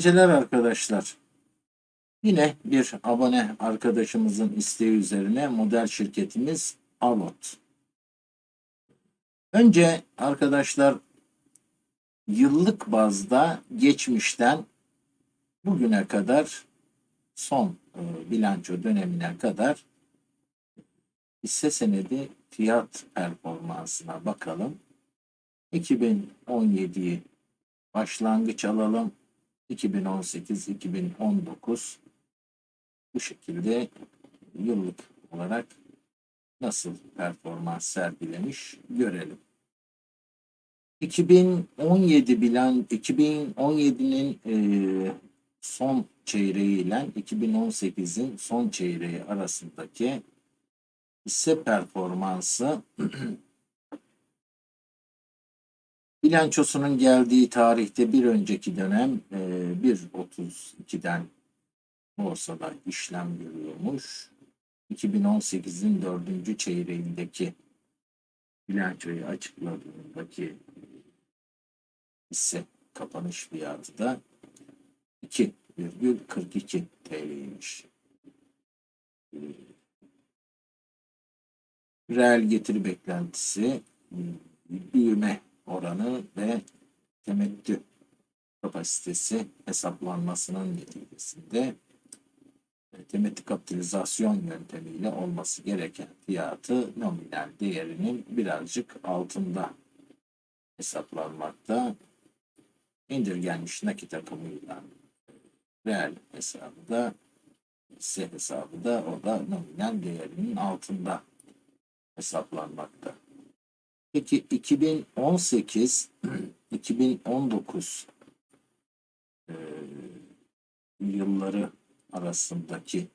Geceler arkadaşlar. Yine bir abone arkadaşımızın isteği üzerine model şirketimiz Alot. Önce arkadaşlar yıllık bazda geçmişten bugüne kadar son e, bilanço dönemine kadar hisse senedi fiyat performansına bakalım. 2017'yi başlangıç alalım. 2018, 2019 bu şekilde yıllık olarak nasıl performans sergilemiş görelim. 2017 bilan 2017'nin e, son çeyreği ile 2018'in son çeyreği arasındaki hisse performansı bilançosunun geldiği tarihte bir önceki dönem e, 1.32'den borsada işlem görüyormuş. 2018'in dördüncü çeyreğindeki bilançoyu açıkladığındaki hisse kapanış fiyatı da 2,42 TL'ymiş. Ee, Reel getiri beklentisi, büyüme oranı ve temettü kapasitesi hesaplanmasının neticesinde e, temettü kapitalizasyon yöntemiyle olması gereken fiyatı nominal değerinin birazcık altında hesaplanmakta. İndirgenmiş nakit akımıyla reel hesabı da hisse hesabı da o da nominal değerinin altında hesaplanmakta. Peki 2018 2019 e, yılları arasındaki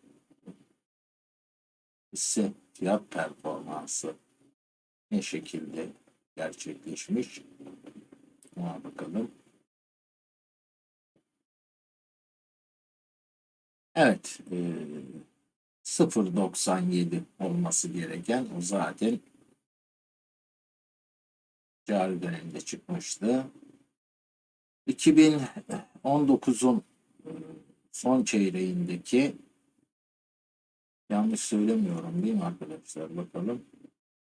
hisse fiyat performansı ne şekilde gerçekleşmiş? Ona bakalım. Evet, e, 0.97 olması gereken o zaten cari dönemde çıkmıştı. 2019'un e, son çeyreğindeki yanlış söylemiyorum değil mi arkadaşlar bakalım.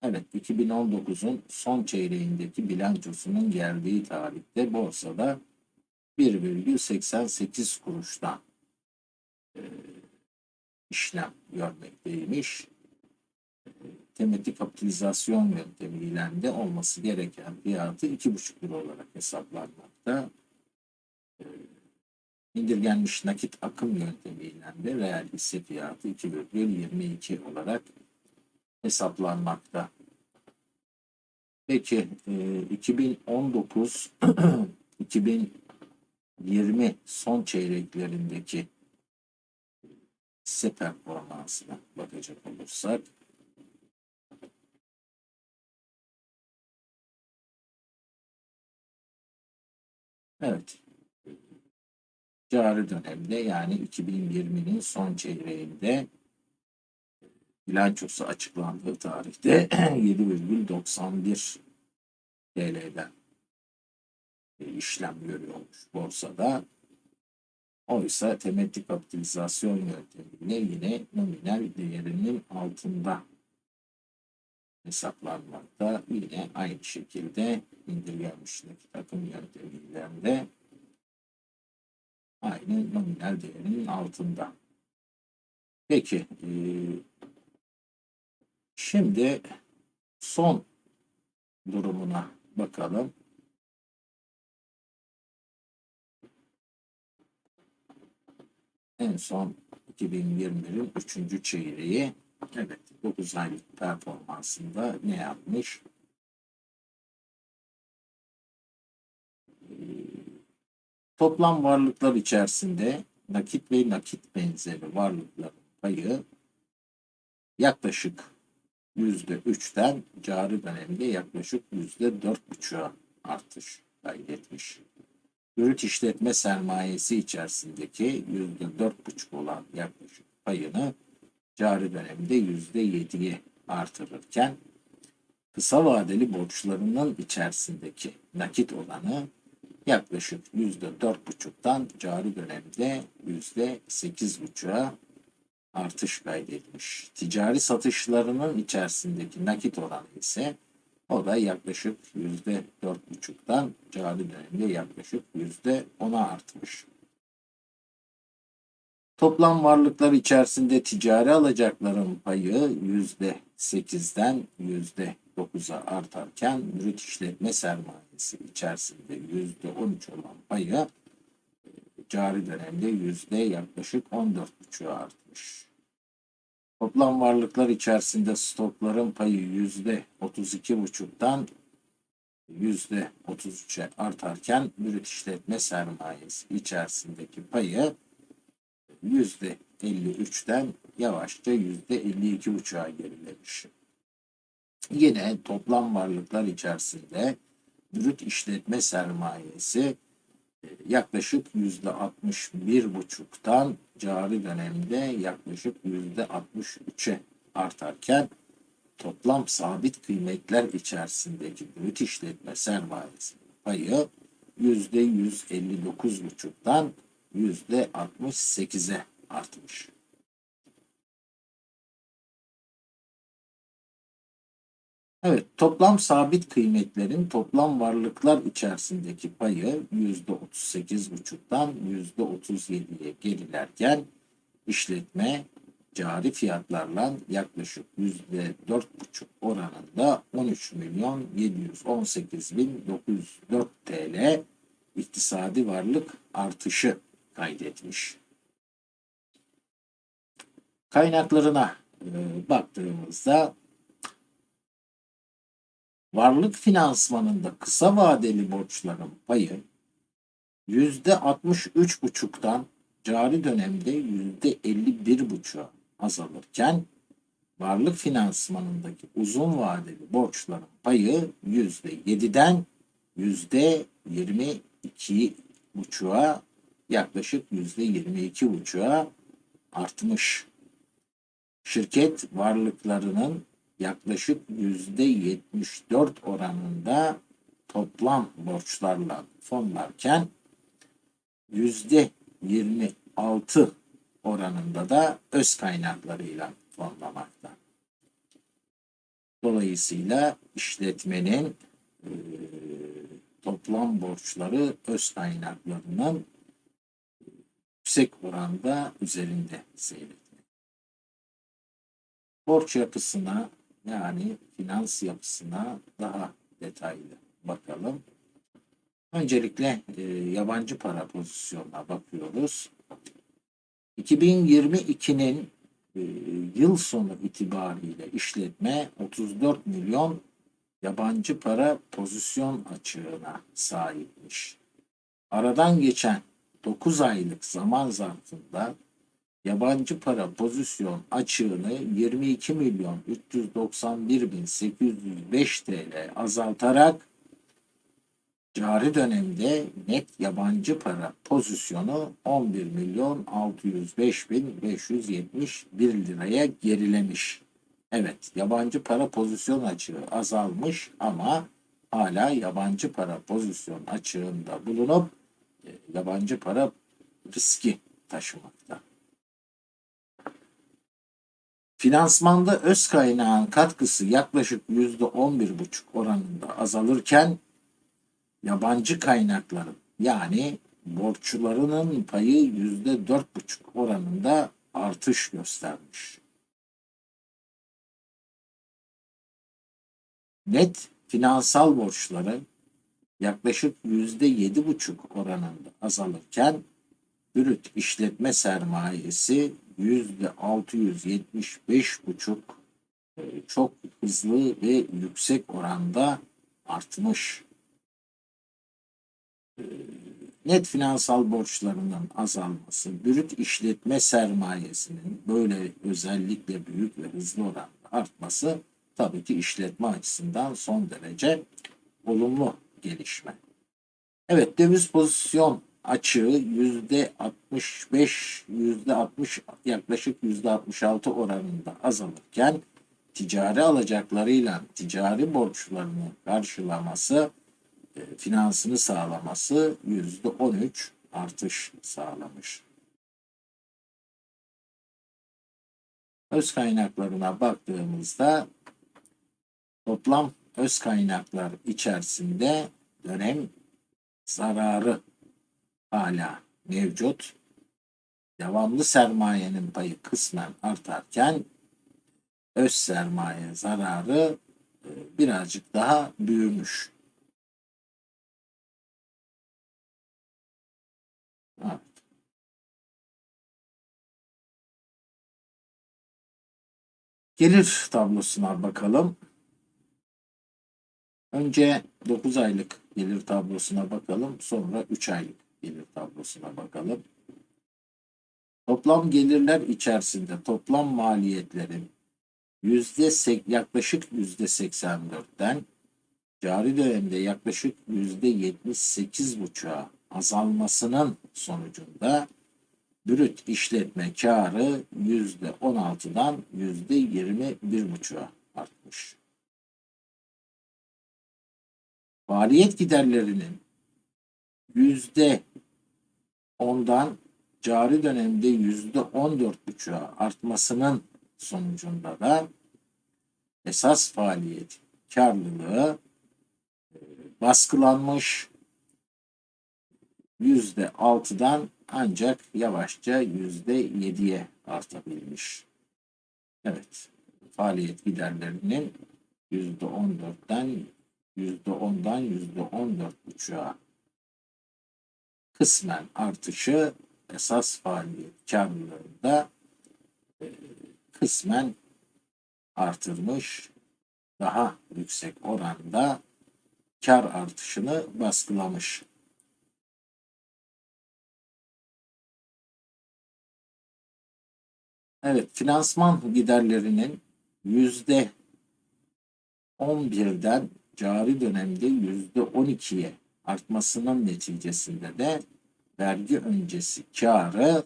Evet 2019'un son çeyreğindeki bilançosunun geldiği tarihte borsada 1,88 kuruştan e, işlem görmekteymiş. E, temettü kapitalizasyon yöntemiyle de olması gereken fiyatı 2,5 lira olarak hesaplanmakta. E, indirgenmiş nakit akım yöntemiyle de reel hisse fiyatı 2,22 olarak hesaplanmakta. Peki e, 2019 2020 son çeyreklerindeki hisse performansına bakacak olursak Evet. Cari dönemde yani 2020'nin son çeyreğinde bilançosu açıklandığı tarihte 7,91 TL'den işlem görüyormuş borsada. Oysa temettü kapitalizasyon yöntemiyle yine nominal değerinin altında hesaplanmakta. Yine aynı şekilde indirgenmiş nakit akım yöntemiyle aynı nominal değerinin altında. Peki e, şimdi son durumuna bakalım. En son 2021'in 3. çeyreği evet 9 aylık performansında ne yapmış? Ee, toplam varlıklar içerisinde nakit ve nakit benzeri varlıkların payı yaklaşık yüzde üçten cari dönemde yaklaşık yüzde dört buçuğa artış kaydetmiş. Ürün işletme sermayesi içerisindeki yüzde dört buçuk olan yaklaşık payını cari dönemde yüzde yediye artırırken kısa vadeli borçlarının içerisindeki nakit olanı yaklaşık yüzde dört buçuktan cari dönemde yüzde sekiz buçuğa artış kaydetmiş. Ticari satışlarının içerisindeki nakit oranı ise o da yaklaşık yüzde dört buçuktan cari dönemde yaklaşık yüzde ona artmış. Toplam varlıklar içerisinde ticari alacakların payı yüzde sekizden yüzde dokuza artarken brüt işletme sermayesi içerisinde yüzde on üç olan payı e, cari dönemde yüzde yaklaşık on dört buçuğa artmış. Toplam varlıklar içerisinde stokların payı yüzde otuz iki buçuktan yüzde otuz üçe artarken brüt işletme sermayesi içerisindeki payı yüzde 53'ten yavaşça yüzde 52 buçuğa gerilemiş. Yine toplam varlıklar içerisinde brüt işletme sermayesi e, yaklaşık yüzde 61 buçuktan cari dönemde yaklaşık yüzde 63'e artarken toplam sabit kıymetler içerisindeki brüt işletme sermayesinin payı yüzde 159 buçuktan yüzde 68'e artmış. Evet, toplam sabit kıymetlerin toplam varlıklar içerisindeki payı yüzde 38,5'tan yüzde 37'ye gerilerken işletme cari fiyatlarla yaklaşık yüzde 4,5 oranında 13 milyon 718 bin 904 TL iktisadi varlık artışı kaydetmiş. Kaynaklarına e, baktığımızda varlık finansmanında kısa vadeli borçların payı yüzde 63,5'tan cari dönemde yüzde 51,5'a azalırken varlık finansmanındaki uzun vadeli borçların payı yüzde 7'den yüzde 22,5'a yaklaşık yüzde 22,5'a artmış. Şirket varlıklarının yaklaşık yüzde 74 oranında toplam borçlarla fonlarken yüzde 26 oranında da öz kaynaklarıyla fonlamakta. Dolayısıyla işletmenin e, toplam borçları öz kaynaklarının yüksek oranda üzerinde seyretmek. Borç yapısına yani finans yapısına daha detaylı bakalım. Öncelikle e, yabancı para pozisyonuna bakıyoruz. 2022'nin e, yıl sonu itibariyle işletme 34 milyon yabancı para pozisyon açığına sahipmiş. Aradan geçen 9 aylık zaman zarfında yabancı para pozisyon açığını 22 milyon 391 bin 805 TL azaltarak cari dönemde net yabancı para pozisyonu 11 milyon 605 bin 571 liraya gerilemiş. Evet yabancı para pozisyon açığı azalmış ama hala yabancı para pozisyon açığında bulunup yabancı para riski taşımakta. Finansmanda öz kaynağın katkısı yaklaşık yüzde on bir buçuk oranında azalırken yabancı kaynakların yani borçlarının payı yüzde dört buçuk oranında artış göstermiş. Net finansal borçları yaklaşık yüzde yedi buçuk oranında azalırken brüt işletme sermayesi yüzde 675 buçuk e, çok hızlı ve yüksek oranda artmış. E, net finansal borçlarının azalması, brüt işletme sermayesinin böyle özellikle büyük ve hızlı oranda artması tabii ki işletme açısından son derece olumlu gelişme. Evet döviz pozisyon açığı yüzde 65, yüzde 60 yaklaşık yüzde 66 oranında azalırken ticari alacaklarıyla ticari borçlarını karşılaması e, finansını sağlaması yüzde 13 artış sağlamış. Öz kaynaklarına baktığımızda toplam öz kaynaklar içerisinde dönem zararı hala mevcut. Devamlı sermayenin payı kısmen artarken öz sermaye zararı e, birazcık daha büyümüş. Gelir tablosuna bakalım. Önce 9 aylık gelir tablosuna bakalım. Sonra 3 aylık gelir tablosuna bakalım. Toplam gelirler içerisinde toplam maliyetlerin yüzde yaklaşık yüzde 84'ten cari dönemde yaklaşık yüzde 78,5'a azalmasının sonucunda brüt işletme karı yüzde 16'dan yüzde 21,5'a artmış. Faaliyet giderlerinin yüzde 10'dan cari dönemde yüzde 14,5'a artmasının sonucunda da esas faaliyet karlılığı e, baskılanmış yüzde altıdan ancak yavaşça yüzde yediye artabilmiş. Evet, faaliyet giderlerinin yüzde on dörtten yüzde ondan yüzde on dört buçuğa kısmen artışı esas faaliyet karlılığında e, kısmen artırmış daha yüksek oranda kar artışını baskılamış. Evet, finansman giderlerinin yüzde 11'den cari dönemde yüzde 12'ye artmasının neticesinde de vergi öncesi karı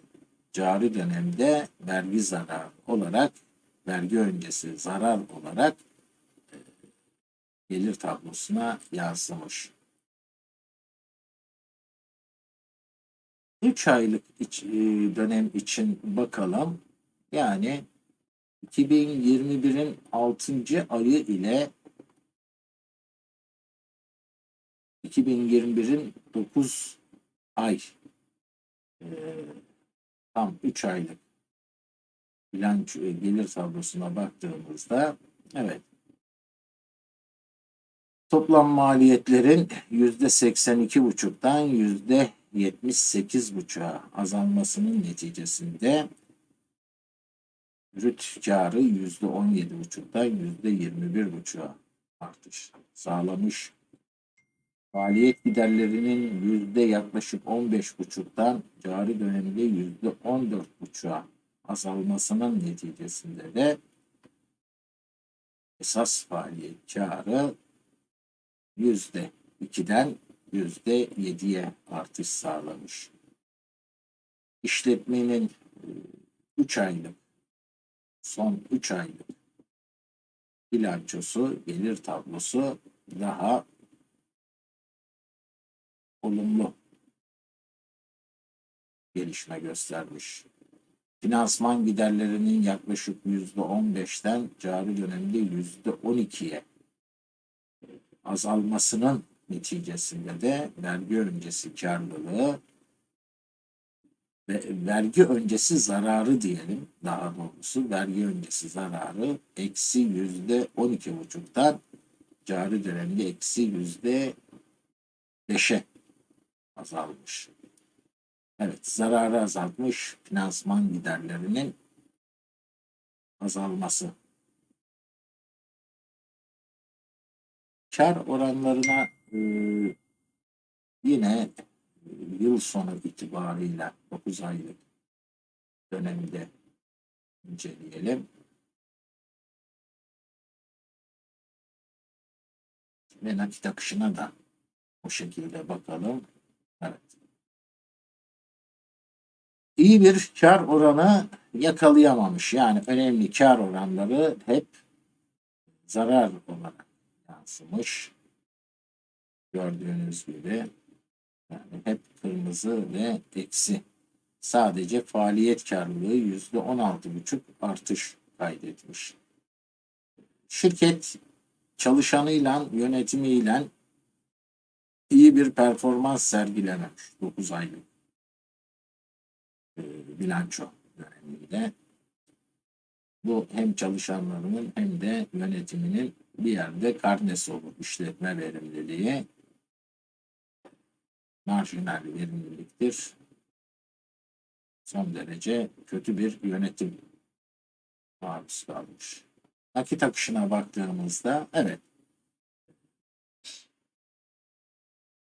cari dönemde vergi zararı olarak vergi öncesi zarar olarak e, gelir tablosuna yansımış. 3 aylık iç, e, dönem için bakalım. Yani 2021'in 6. ayı ile 2021'in 9 ay e, tam 3 aylık bilanço e, gelir tablosuna baktığımızda evet toplam maliyetlerin %82,5'tan %78,5'a azalmasının neticesinde brüt karı %17,5'dan %21,5'a artış sağlamış. Faaliyet giderlerinin yüzde yaklaşık 15,5'tan cari dönemde yüzde 14,5'a azalmasının neticesinde de esas faaliyet karı yüzde 2'den yüzde 7'ye artış sağlamış. İşletmenin 3 aylık son 3 aylık bilançosu, gelir tablosu daha olumlu gelişme göstermiş. Finansman giderlerinin yaklaşık %15'ten cari dönemde %12'ye azalmasının neticesinde de vergi öncesi karlılığı ve vergi öncesi zararı diyelim daha doğrusu vergi öncesi zararı eksi yüzde on iki buçuktan cari dönemde eksi yüzde beşe azalmış. Evet zararı azaltmış finansman giderlerinin azalması. Kar oranlarına e, yine yıl sonu itibarıyla 9 aylık dönemde inceleyelim. Ve nakit akışına da o şekilde bakalım. İyi bir kar oranı yakalayamamış. Yani önemli kar oranları hep zarar olarak yansımış Gördüğünüz gibi yani hep kırmızı ve eksi. Sadece faaliyet karlılığı yüzde on altı buçuk artış kaydetmiş. Şirket çalışanıyla yönetimiyle iyi bir performans sergilememiş 9 aylık e, bilanço dönemiyle. Bu hem çalışanlarının hem de yönetiminin bir yerde karnesi olur. İşletme verimliliği marjinal verimliliktir. Son derece kötü bir yönetim maruz kalmış. Nakit akışına baktığımızda evet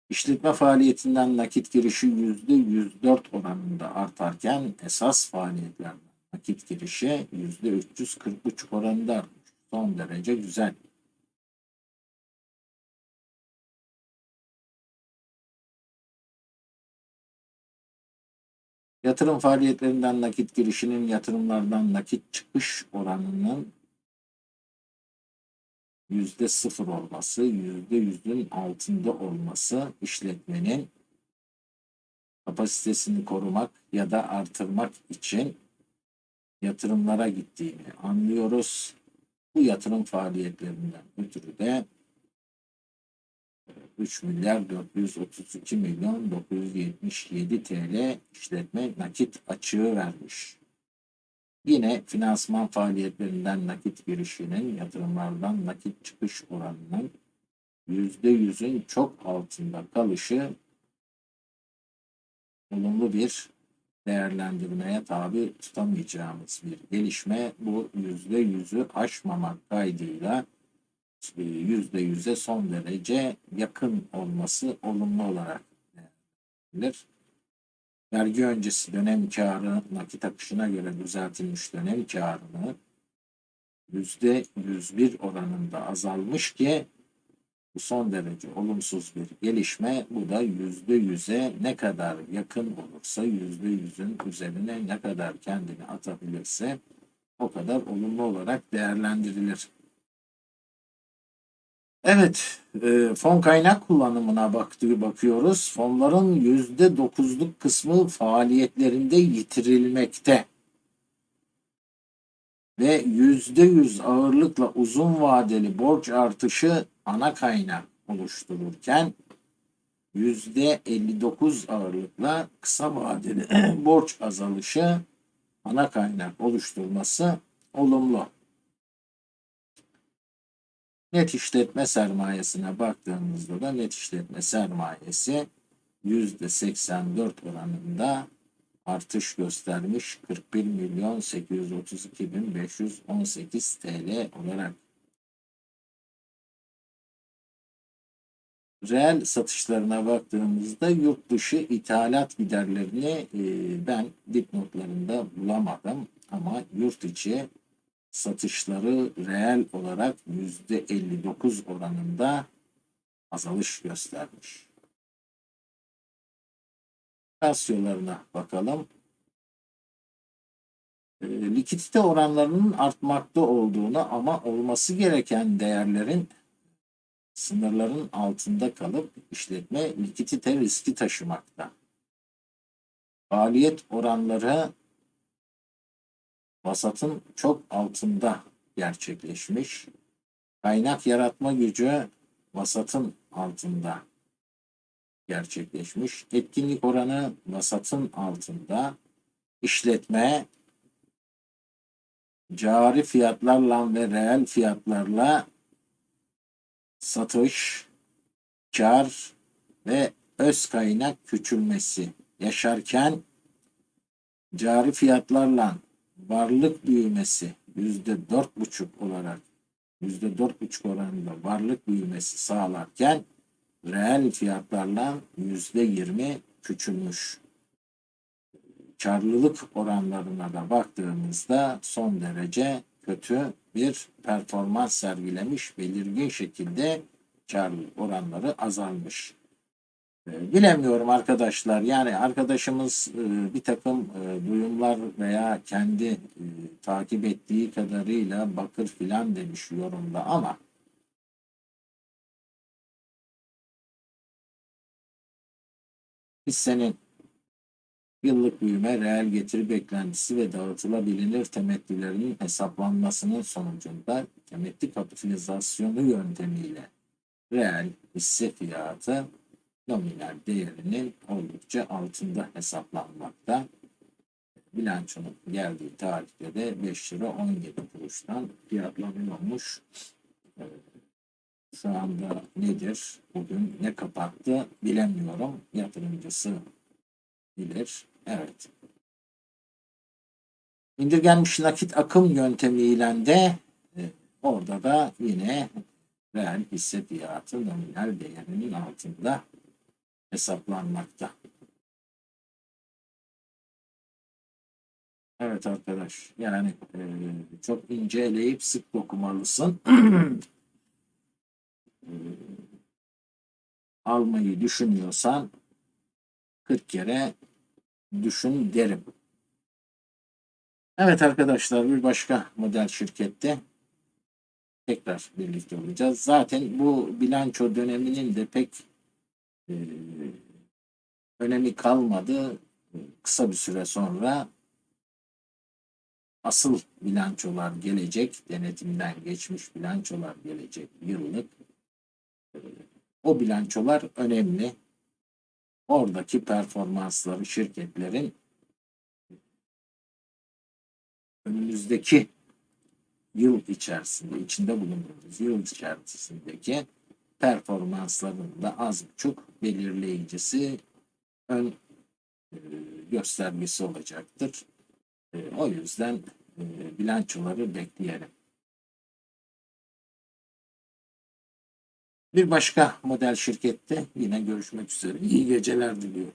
İşletme faaliyetinden nakit girişi yüzde 104 oranında artarken esas faaliyetlerden nakit girişi yüzde 343 oranında artmış. Son derece güzel. Yatırım faaliyetlerinden nakit girişinin yatırımlardan nakit çıkış oranının yüzde sıfır olması, yüzde yüzün altında olması işletmenin kapasitesini korumak ya da artırmak için yatırımlara gittiğini anlıyoruz. Bu yatırım faaliyetlerinden ötürü de 3 milyar 432 milyon 977 TL işletme nakit açığı vermiş. Yine finansman faaliyetlerinden nakit girişinin yatırımlardan nakit çıkış oranının %100'ün çok altında kalışı olumlu bir değerlendirmeye tabi tutamayacağımız bir gelişme. Bu %100'ü aşmamak kaydıyla %100'e son derece yakın olması olumlu olarak değerlendirilir. Vergi öncesi dönem karı nakit akışına göre düzeltilmiş dönem karını yüzde 101 oranında azalmış ki bu son derece olumsuz bir gelişme. Bu da yüzde yüze ne kadar yakın olursa yüzde yüzün üzerine ne kadar kendini atabilirse o kadar olumlu olarak değerlendirilir. Evet, e, fon kaynak kullanımına baktığı bakıyoruz. Fonların yüzde dokuzluk kısmı faaliyetlerinde yitirilmekte ve yüzde yüz ağırlıkla uzun vadeli borç artışı ana kaynak oluştururken yüzde 59 ağırlıkla kısa vadeli borç azalışı ana kaynak oluşturması olumlu. Net işletme sermayesine baktığımızda da net işletme sermayesi %84 oranında artış göstermiş 41 milyon 832 bin 518 TL olarak. Reel satışlarına baktığımızda yurt dışı ithalat giderlerini ben dipnotlarında bulamadım ama yurt içi satışları reel olarak yüzde 59 oranında azalış göstermiş. Rasyolarına bakalım. E, likidite oranlarının artmakta olduğunu ama olması gereken değerlerin sınırların altında kalıp işletme likidite riski taşımakta. Faaliyet oranları vasatın çok altında gerçekleşmiş. Kaynak yaratma gücü vasatın altında gerçekleşmiş. Etkinlik oranı vasatın altında. İşletme cari fiyatlarla ve reel fiyatlarla satış, kar ve öz kaynak küçülmesi yaşarken cari fiyatlarla varlık büyümesi yüzde dört buçuk olarak yüzde dört buçuk oranında varlık büyümesi sağlarken reel fiyatlarla yüzde yirmi küçülmüş. Karlılık oranlarına da baktığımızda son derece kötü bir performans sergilemiş, belirgin şekilde karlılık oranları azalmış. Ee, bilemiyorum arkadaşlar. Yani arkadaşımız e, bir takım e, duyumlar veya kendi e, takip ettiği kadarıyla bakır filan demiş yorumda ama Hissenin yıllık büyüme, reel getiri beklentisi ve dağıtılabilir temettülerinin hesaplanmasının sonucunda temettü kapitalizasyonu yöntemiyle reel hisse fiyatı nominal değerinin oldukça altında hesaplanmakta. Bilançonun geldiği tarihte de 5 lira 17 kuruştan fiyatlanıyormuş. Ee, Şu anda nedir? Bugün ne kapattı bilemiyorum. Yatırımcısı bilir. Evet. İndirgenmiş nakit akım yöntemiyle de e, orada da yine reel hisse fiyatı nominal değerinin altında hesaplanmakta. Evet arkadaş yani e, çok inceleyip sık okumalısın. E, almayı düşünüyorsan 40 kere düşün derim. Evet arkadaşlar bir başka model şirkette tekrar birlikte olacağız. Zaten bu bilanço döneminin de pek önemi kalmadı. Kısa bir süre sonra asıl bilançolar gelecek. Denetimden geçmiş bilançolar gelecek yıllık. E, o bilançolar önemli. Oradaki performansları şirketlerin önümüzdeki yıl içerisinde, içinde bulunduğumuz yıl içerisindeki performansların da az buçuk belirleyicisi ön e, göstergesi olacaktır. E, o yüzden e, bilançoları bekleyelim. Bir başka model şirkette yine görüşmek üzere. İyi geceler diliyorum.